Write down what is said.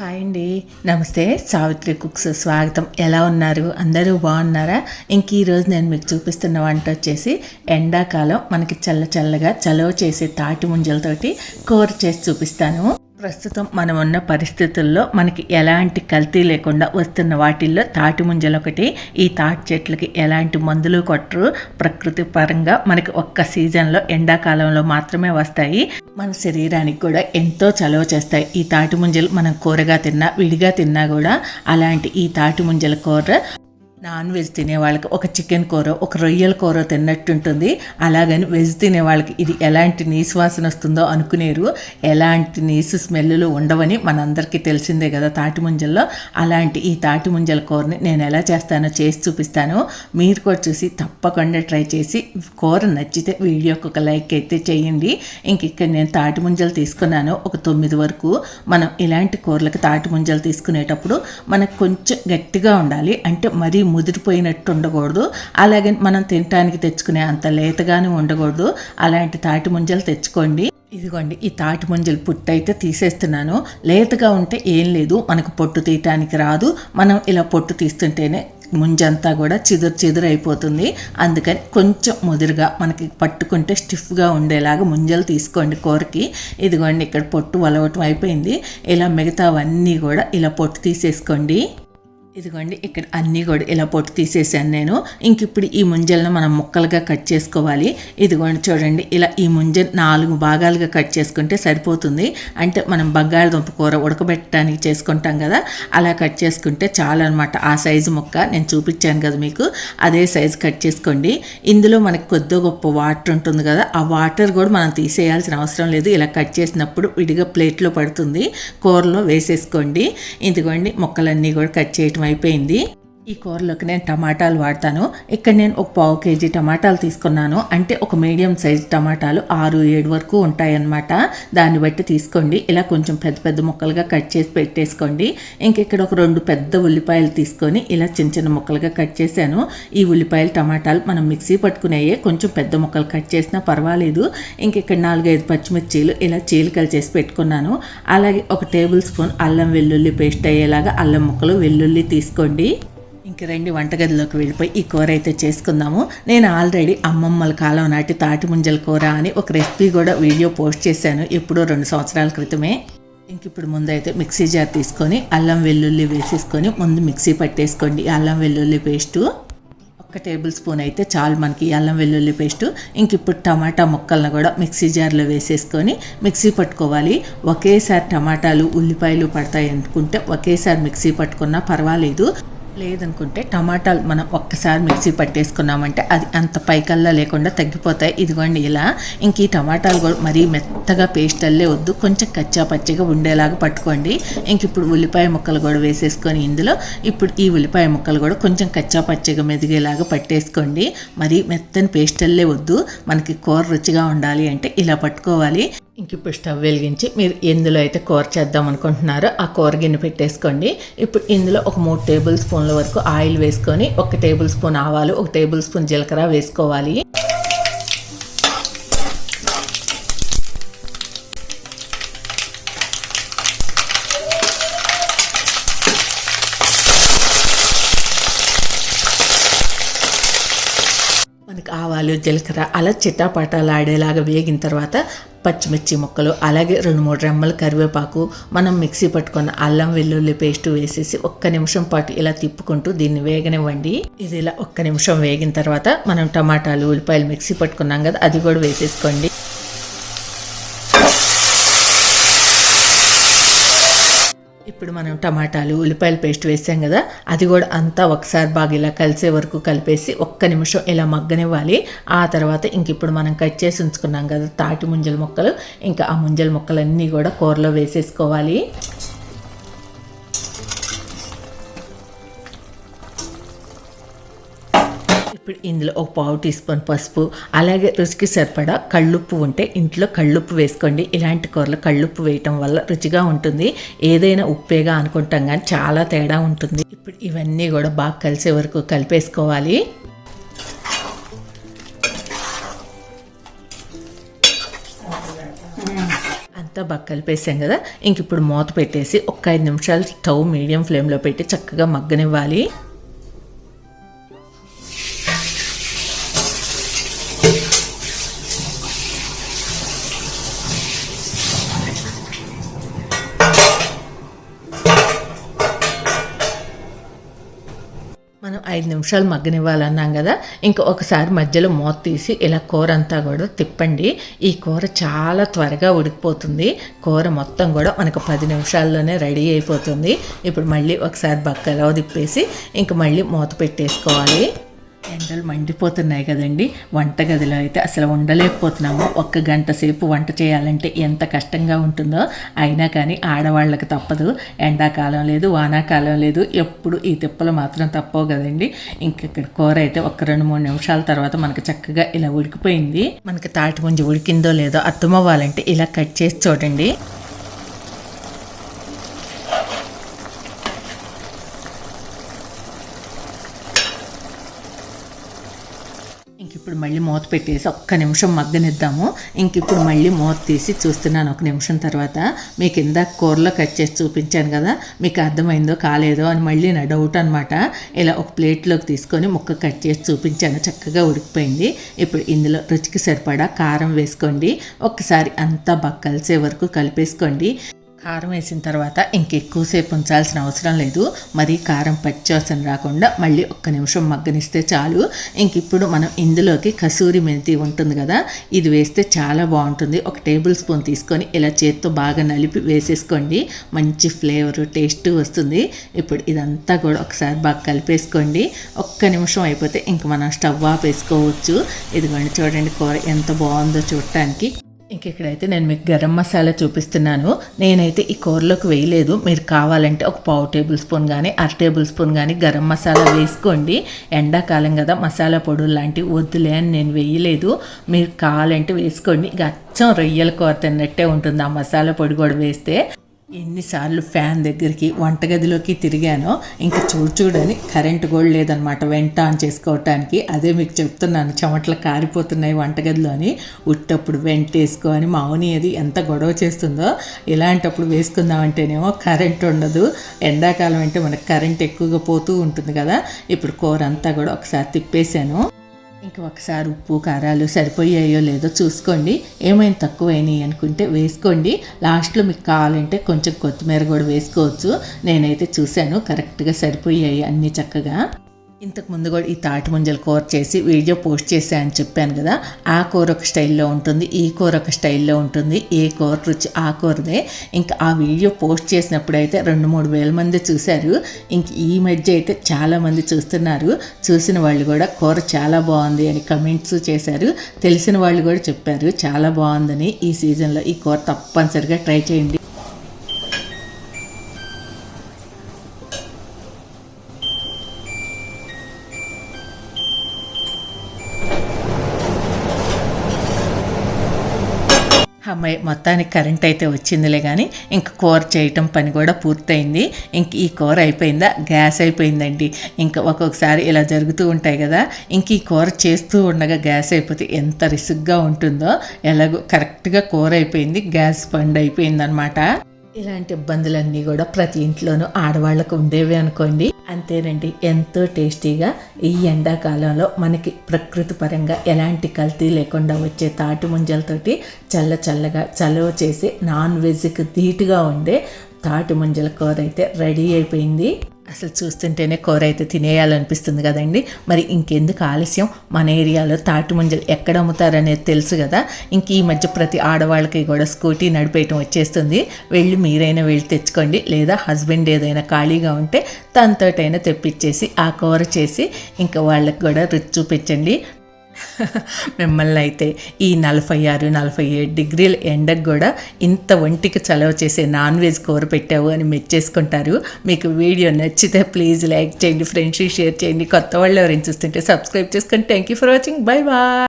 Hi అండి. నమస్తే Savitri cooks స్వాగతం. ఎలా ఉన్నారు? అందరూ బాగున్నారా? ఇంక ఈరోజు నేను మీకు చూపిస్తున్న వంట వచ్చేసి ఎండాకాలం. మనకి చల్ల చల్లగా చలవ చేసే తాటి ముంజలతోటి కూర చేసి చూపిస్తాను. ప్రస్తుతం మనం ఉన్న పరిస్థితుల్లో మనకి ఎలాంటి కల్తీ లేకుండా వస్తున్న వాటిల్లో తాటి ముంజలు ఒకటి ఈ తాటి చెట్లకి ఎలాంటి మందులు కొట్టరు. ప్రకృతి పరంగా మనకి ఒక్క సీజన్లో ఎండాకాలంలో మాత్రమే వస్తాయి. మన శరీరానికి కూడా ఎంతో చలవ చేస్తాయి. ఈ తాటి ముంజలు మనం కూరగా తిన్నా విడిగా తిన్నా కూడా అలాంటి ఈ తాటి ముంజల కూర నాన్ వెజ్ తినే వాళ్ళకి ఒక చికెన్ కూర ఒక రొయ్యల కూర తిన్నట్టుంటుంది. అలాగని వెజ్ తినే వాళ్ళకి ఇది ఎలాంటి నీసు వాసన వస్తుందో అనుకునేరు. ఎలాంటి నీసు స్మెల్లు ఉండవని మనందరికీ తెలిసిందే కదా తాటి ముంజల్లో. అలాంటి ఈ తాటి ముంజల కూరని నేను ఎలా చేస్తానో చేసి చూపిస్తాను. మీరు కూడా చూసి తప్పకుండా ట్రై చేసి కూర నచ్చితే వీడియోకి ఒక లైక్ అయితే చేయండి. ఇంక ఇక్కడ నేను తాటి ముంజలు తీసుకున్నాను ఒక తొమ్మిది వరకు. మనం ఇలాంటి కూరలకు తాటి ముంజలు తీసుకునేటప్పుడు మనకు కొంచెం గట్టిగా ఉండాలి. అంటే మరీ ముదిరిపోయినట్టు ఉండకూడదు అలాగే మనం తినటానికి తెచ్చుకునే అంత లేతగానే ఉండకూడదు. అలాంటి తాటి ముంజలు తెచ్చుకోండి. ఇదిగోండి ఈ తాటి ముంజలు పుట్టు అయితే తీసేస్తున్నాను. లేతగా ఉంటే ఏం లేదు మనకు పొట్టు తీయటానికి రాదు. మనం ఇలా పొట్టు తీస్తుంటేనే ముంజంతా కూడా చిదురు చిదురు అయిపోతుంది అందుకని కొంచెం ముదురుగా మనకి పట్టుకుంటే స్టిఫ్గా ఉండేలాగా ముంజలు తీసుకోండి కూరకి. ఇదిగోండి ఇక్కడ పొట్టు వలవటం అయిపోయింది. ఇలా మిగతావన్నీ కూడా ఇలా పొట్టు తీసేసుకోండి. ఇదిగోండి ఇక్కడ అన్నీ కూడా ఇలా పొట్టు తీసేసాను నేను. ఇంక ఇప్పుడు ఈ ముంజలను మనం ముక్కలుగా కట్ చేసుకోవాలి. ఇదిగోండి చూడండి ఇలా ఈ ముంజ నాలుగు భాగాలుగా కట్ చేసుకుంటే సరిపోతుంది. అంటే మనం బంగాళదుంప కూర ఉడకబెట్టడానికి చేసుకుంటాం కదా అలా కట్ చేసుకుంటే చాలు అనమాట ఆ సైజు ముక్క నేను చూపించాను కదా మీకు అదే సైజు కట్ చేసుకోండి. ఇందులో మనకి కొద్ది గొప్ప వాటర్ ఉంటుంది కదా ఆ వాటర్ కూడా మనం తీసేయాల్సిన అవసరం లేదు. ఇలా కట్ చేసినప్పుడు విడిగా ప్లేట్లో పడుతుంది. కూరలో వేసేసుకోండి. ఇదిగోండి ముక్కలన్నీ కూడా కట్ చేయటం అయిపోయింది. ఈ కూరలోకి నేను టమాటాలు వాడతాను. ఇక్కడ నేను ఒక పావు కేజీ టమాటాలు తీసుకున్నాను. అంటే ఒక మీడియం సైజ్ టమాటాలు ఆరు ఏడు వరకు ఉంటాయన్నమాట. దాన్ని బట్టి తీసుకోండి. ఇలా కొంచెం పెద్ద పెద్ద ముక్కలుగా కట్ చేసి పెట్టేసుకోండి. ఇంక ఇక్కడ ఒక రెండు పెద్ద ఉల్లిపాయలు తీసుకొని ఇలా చిన్న చిన్న ముక్కలుగా కట్ చేశాను. ఈ ఉల్లిపాయలు టమాటాలు మనం మిక్సీ పట్టుకునేయే కొంచెం పెద్ద ముక్కలు కట్ చేసినా పర్వాలేదు. ఇంక ఇక్కడ నాలుగైదు పచ్చిమిర్చీలు ఇలా చీలికలు చేసి పెట్టుకున్నాను. అలాగే ఒక టేబుల్ స్పూన్ అల్లం వెల్లుల్లి పేస్ట్ అయ్యేలాగా అల్లం ముక్కలు వెల్లుల్లి తీసుకోండి. ఇంక రెండు వంటగదిలోకి వెళ్ళిపోయి ఈ కూర అయితే చేసుకుందాము. నేను ఆల్రెడీ అమ్మమ్మల కాలం నాటి తాటి ముంజల కూర అని ఒక రెసిపీ కూడా వీడియో పోస్ట్ చేశాను ఎప్పుడో రెండు సంవత్సరాల క్రితమే. ఇంక ఇప్పుడు ముందైతే మిక్సీ జార్ తీసుకొని అల్లం వెల్లుల్లి వేసేసుకొని ముందు మిక్సీ పట్టేసుకోండి అల్లం వెల్లుల్లి పేస్టు. ఒక టేబుల్ స్పూన్ అయితే చాలు మనకి అల్లం వెల్లుల్లి పేస్టు. ఇంక ఇప్పుడు టమాటా ముక్కలను కూడా మిక్సీ జార్లో వేసేసుకొని మిక్సీ పట్టుకోవాలి. ఒకేసారి టమాటాలు ఉల్లిపాయలు పడతాయి అనుకుంటే ఒకేసారి మిక్సీ పట్టుకున్నా పర్వాలేదు. లేదనుకుంటే టమాటాలు మనం ఒక్కసారి మిక్సీ పట్టేసుకున్నామంటే అది అంత పైకల్లా లేకుండా తగ్గిపోతాయి. ఇదిగోండి ఇలా. ఇంక ఈ టమాటాలు కూడా మరీ మెత్తగా పేస్ట్ అల్లే వద్దు. కొంచెం కచ్చా పచ్చిగా ఉండేలాగా పట్టుకోండి. ఇంక ఇప్పుడు ఉల్లిపాయ ముక్కలు కూడా వేసేసుకొని ఇందులో ఇప్పుడు ఈ ఉల్లిపాయ ముక్కలు కూడా కొంచెం కచ్చా పచ్చిగా మెదిగేలాగా పట్టేసుకోండి. మరీ మెత్తని పేస్ట్ అల్లే వద్దు. మనకి కూర రుచిగా ఉండాలి అంటే ఇలా పట్టుకోవాలి. ఇంక ఇప్పుడు స్టవ్ వెలిగించి మీరు ఎందులో అయితే కూర చేద్దాం అనుకుంటున్నారో ఆ కూర గిన్నె పెట్టేసుకోండి. ఇప్పుడు ఇందులో ఒక మూడు టేబుల్ స్పూన్ల వరకు ఆయిల్ వేసుకొని ఒక టేబుల్ స్పూన్ ఆవాలు ఒక టేబుల్ స్పూన్ జీలకర్ర వేసుకోవాలి. ఆవాలు జీలకర్ర అలా చిట్టాపటాలు ఆడేలాగా వేగిన తర్వాత పచ్చిమిర్చి ముక్కలు అలాగే రెండు మూడు రెమ్మల కరివేపాకు మనం మిక్సీ పట్టుకున్న అల్లం వెల్లుల్లి పేస్ట్ వేసేసి ఒక్క నిమిషం పాటు ఇలా తిప్పుకుంటూ దీన్ని వేగనివ్వండి. ఇది ఇలా ఒక్క నిమిషం వేగిన తర్వాత మనం టమాటాలు ఉల్లిపాయలు మిక్సీ పట్టుకున్నాం కదా అది కూడా వేసేసుకోండి. ఇప్పుడు మనం టమాటాలు ఉల్లిపాయల పేస్ట్ వేసాం కదా అది కూడా అంతా ఒకసారి బాగా ఇలా కలిసే వరకు కలిపేసి ఒక్క నిమిషం ఇలా మగ్గనివ్వాలి. ఆ తర్వాత ఇంక ఇప్పుడు మనం కట్ చేసి ఉంచుకున్నాం కదా తాటి ముంజల ముక్కలు ఇంకా ఆ ముంజల ముక్కలన్నీ కూడా కూరలో వేసేసుకోవాలి. ఇప్పుడు ఇందులో ఒక పావు టీ స్పూన్ పసుపు అలాగే రుచికి సరిపడా కళ్ళుప్పు ఉంటే ఇంట్లో కళ్ళుప్పు వేసుకోండి. ఇలాంటి కూరలు కళ్ళుప్పు వేయటం వల్ల రుచిగా ఉంటుంది. ఏదైనా ఉప్పేగా అనుకుంటాం కానీ చాలా తేడా ఉంటుంది. ఇప్పుడు ఇవన్నీ కూడా బాగా కలిసే వరకు కలిపేసుకోవాలి. అంతా బాగా కలిపేసాం కదా. ఇంక ఇప్పుడు మూత పెట్టేసి ఒక ఐదు నిమిషాలు స్టవ్ మీడియం ఫ్లేమ్లో పెట్టి చక్కగా మగ్గనివ్వాలి. ఐదు నిమిషాలు మగ్గనివ్వాలన్నాం కదా ఇంకా ఒకసారి మధ్యలో మూత తీసి ఇలా కూర అంతా కూడా తిప్పండి. ఈ కూర చాలా త్వరగా ఉడికిపోతుంది. కూర మొత్తం కూడా మనకు పది నిమిషాల్లోనే రెడీ అయిపోతుంది. ఇప్పుడు మళ్ళీ ఒకసారి బక్కలో తిప్పేసి ఇంక మళ్ళీ మూత పెట్టేసుకోవాలి. ఎండలు మండిపోతున్నాయి కదండి. వంటగదిలో అయితే అసలు ఉండలేకపోతున్నాము. ఒక్క గంట సేపు వంట చేయాలంటే ఎంత కష్టంగా ఉంటుందో. అయినా కానీ ఆడవాళ్ళకి తప్పదు. ఎండాకాలం లేదు వానాకాలం లేదు. ఎప్పుడు ఈ తిప్పలు మాత్రం తప్పవు కదండి. ఇక్కడ కూర అయితే ఒక రెండు మూడు నిమిషాల తర్వాత మనకు చక్కగా ఇలా ఉడికిపోయింది. మనకి తాటి ముంజి ఉడికిందో లేదో అర్థమవ్వాలంటే ఇలా కట్ చేసి చూడండి. ఇంక ఇప్పుడు మళ్ళీ మూత పెట్టేసి ఒక్క నిమిషం మగ్గనిద్దాము. ఇంక ఇప్పుడు మళ్ళీ మూత తీసి చూస్తున్నాను ఒక నిమిషం తర్వాత. మీకు ఇందాక కూరలో కట్ చేసి చూపించాను కదా మీకు అర్థమైందో కాలేదో అని మళ్ళీ నా డౌట్ అనమాట ఇలా ఒక ప్లేట్లోకి తీసుకొని ముక్క కట్ చేసి చూపించాను చక్కగా ఉడికిపోయింది. ఇప్పుడు ఇందులో రుచికి సరిపడా కారం వేసుకోండి. ఒక్కసారి అంతా బాగా కలిసే వరకు కలిపేసుకోండి. కారం వేసిన తర్వాత ఇంకెక్కువసేపు ఉంచాల్సిన అవసరం లేదు. మరి కారం పచ్చివాసన రాకుండా మళ్ళీ ఒక్క నిమిషం మగ్గనిస్తే చాలు. ఇంక ఇప్పుడు మనం ఇందులోకి కసూరి మెంతి ఉంటుంది కదా ఇది వేస్తే చాలా బాగుంటుంది. ఒక టేబుల్ స్పూన్ తీసుకొని ఇలా చేత్తో బాగా నలిపి వేసేసుకోండి. మంచి ఫ్లేవర్ టేస్ట్ వస్తుంది. ఇప్పుడు ఇదంతా కూడా ఒకసారి బాగా కలిపేసుకోండి. ఒక్క నిమిషం అయిపోతే ఇంక మనం స్టవ్ ఆపేసుకోవచ్చు ఇదిగోండి చూడండి కూర ఎంత బాగుందో చూడటానికి. ఇంక ఇక్కడైతే నేను మీకు గరం మసాలా చూపిస్తున్నాను నేనైతే ఈ కూరలోకి వేయలేదు. మీరు కావాలంటే ఒక పావు టేబుల్ స్పూన్ కానీ అర టేబుల్ స్పూన్ కానీ గరం మసాలా వేసుకోండి. ఎండాకాలం కదా మసాలా పొడులు లాంటివి వద్దులే అని నేను వేయలేదు. మీరు కావాలంటే వేసుకోండి. ఇక అచ్చం రొయ్యల కూర తిన్నట్టే ఉంటుంది. ఆ మసాలా పొడి కూడా వేస్తే ఎన్నిసార్లు ఫ్యాన్ దగ్గరికి వంటగదిలోకి తిరిగానో ఇంకా చూడు చూడని కరెంట్ కూడా లేదనమాట వెంట ఆన్ చేసుకోవటానికి. అదే మీకు చెప్తున్నాను చెమటలు కారిపోతున్నాయి వంటగదిలోని ఉట్టప్పుడు వెంట వేసుకొని మావుని అది ఎంత గొడవ చేస్తుందో. ఇలాంటప్పుడు వేసుకుందామంటేనేమో కరెంట్ ఉండదు. ఎండాకాలం అంటే మనకు కరెంట్ ఎక్కువగా పోతూ ఉంటుంది కదా. ఇప్పుడు కూర అంతా కూడా ఒకసారి తిప్పేశాను. ఇంక ఒకసారి ఉప్పు కారాలు సరిపోయాయో లేదో చూసుకోండి. ఏమైనా తక్కువైనాయి అనుకుంటే వేసుకోండి. లాస్ట్లో మీకు కావాలంటే కొంచెం కొత్తిమీర కూడా వేసుకోవచ్చు. నేనైతే చూశాను కరెక్ట్గా సరిపోయాయి అన్నీ చక్కగా. ఇంతకు ముందు కూడా ఈ తాటి ముంజల కూర చేసి వీడియో పోస్ట్ చేసా అని చెప్పాను కదా ఆ కూర ఒక స్టైల్లో ఉంటుంది ఈ కూర ఒక స్టైల్లో ఉంటుంది ఏ కూర రుచి ఆ కూరదే. ఇంకా ఆ వీడియో పోస్ట్ చేసినప్పుడు అయితే రెండు మూడు వేల మంది చూశారు. ఇంక ఈ మధ్య అయితే చాలామంది చూస్తున్నారు. చూసిన వాళ్ళు కూడా కూర చాలా బాగుంది అని కమెంట్స్ చేశారు. తెలిసిన వాళ్ళు కూడా చెప్పారు చాలా బాగుందని ఈ సీజన్లో ఈ కూర తప్పనిసరిగా ట్రై చేయండి. మొత్తానికి కరెంట్ అయితే వచ్చిందిలే కానీ ఇంక కూర చేయటం పని కూడా పూర్తయింది. ఇంక ఈ కూర అయిపోయిందా? గ్యాస్ అయిపోయిందండి. ఇంకా ఒక్కొక్కసారి ఇలా జరుగుతూ ఉంటాయి కదా ఇంక ఈ కూర చేస్తూ ఉండగా గ్యాస్ అయిపోతే ఎంత రిసుగ్గా ఉంటుందో ఎలాగో కరెక్ట్గా కూర అయిపోయింది గ్యాస్ బండ్ అయిపోయిందనమాట ఇలాంటి ఇబ్బందులన్నీ కూడా ప్రతి ఇంట్లోనూ ఆడవాళ్ళకు ఉండేవి అనుకోండి. అంతేనండి ఎంతో టేస్టీగా ఈ ఎండాకాలంలో మనకి ప్రకృతి పరంగా ఎలాంటి కల్తీ లేకుండా వచ్చే తాటి ముంజలతోటి చల్ల చల్లగా చలవ చేసి నాన్ వెజ్కి ధీటుగా ఉండే తాటి ముంజల కూర అయితే రెడీ అయిపోయింది. అసలు చూస్తుంటేనే కూర అయితే తినేయాలనిపిస్తుంది కదండి. మరి ఇంకెందుకు ఆలస్యం? మన ఏరియాలో తాటి ముంజలు ఎక్కడ అమ్ముతారనేది తెలుసు కదా. ఇంక ఈ మధ్య ప్రతి ఆడవాళ్ళకి కూడా స్కూటీ నడిపేయటం వచ్చేస్తుంది. వెళ్ళి మీరైనా వెళ్ళి తెచ్చుకోండి. లేదా హస్బెండ్ ఏదైనా ఖాళీగా ఉంటే తనతోటైనా తెప్పించేసి ఆ కూర చేసి ఇంకా వాళ్ళకి కూడా రుచి చూపించండి. మిమ్మల్ని అయితే ఈ నలభై ఆరు నలభై ఏడు డిగ్రీల ఎండకు కూడా ఇంత ఒంటికి చలవ చేసే నాన్ వెజ్ కూర పెట్టావు అని మెచ్చేసుకుంటారు మీకు వీడియో నచ్చితే ప్లీజ్ లైక్ చేయండి ఫ్రెండ్స్ షేర్ చేయండి. కొత్త వాళ్ళు ఎవరైనా చూస్తుంటే సబ్స్క్రైబ్ చేసుకోండి thank you for watching bye bye